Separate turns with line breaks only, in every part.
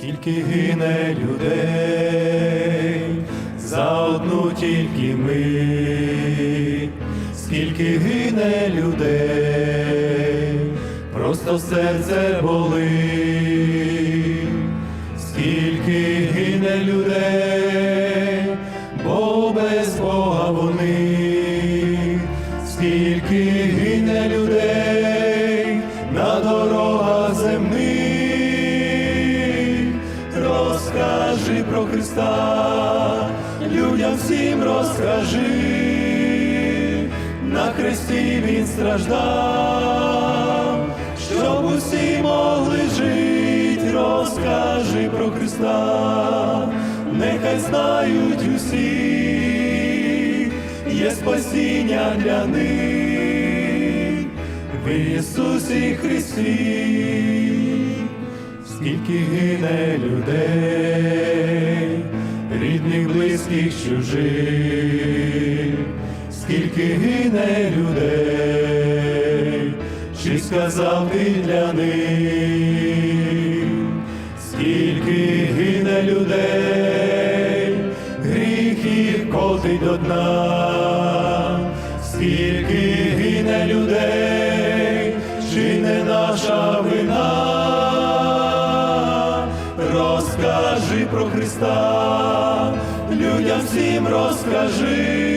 Скільки гине людей за одну тільки мить, скільки гине людей, просто серце болить, скільки гине людей, бо без Бога вони, розкажи про Христа, людям всім розкажи, на хресті Він страждав, щоб усі могли жить, розкажи про Христа, нехай знають усі, є спасіння для них. В Ісусі Христі. Скільки гине людей, чужих, скільки гине людей, чи сказав ти для них, скільки гине людей, гріх їх котить до дна, скільки гине людей, про Христа, людям всім розкажи,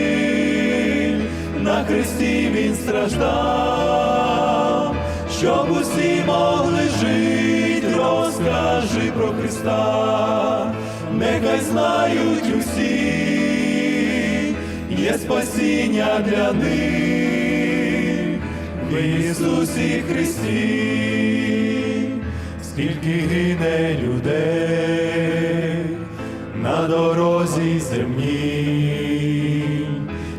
на хресті Він страждав, щоб усі могли жити, розкажи про Христа, нехай знають усі, є спасіння для них. В Ісусі Христі, скільки гине людей земній,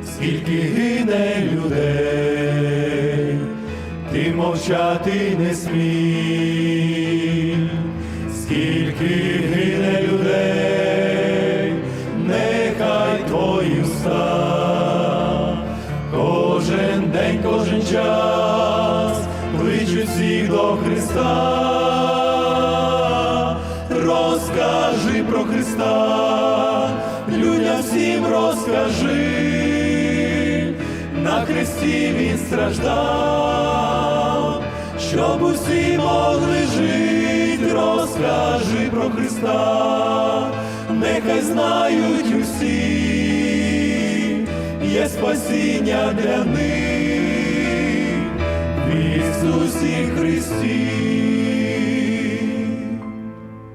скільки гине людей, ти мовчати не смій, скільки гине людей, нехай твої уста кожен день, кожен час кличуть всіх до Христа, розкажи про Христа, людям всім розкажи, на хресті Він страждав, щоб усі могли жити, розкажи про Христа, нехай знають усі. Є спасіння для них. В Ісусі Христі.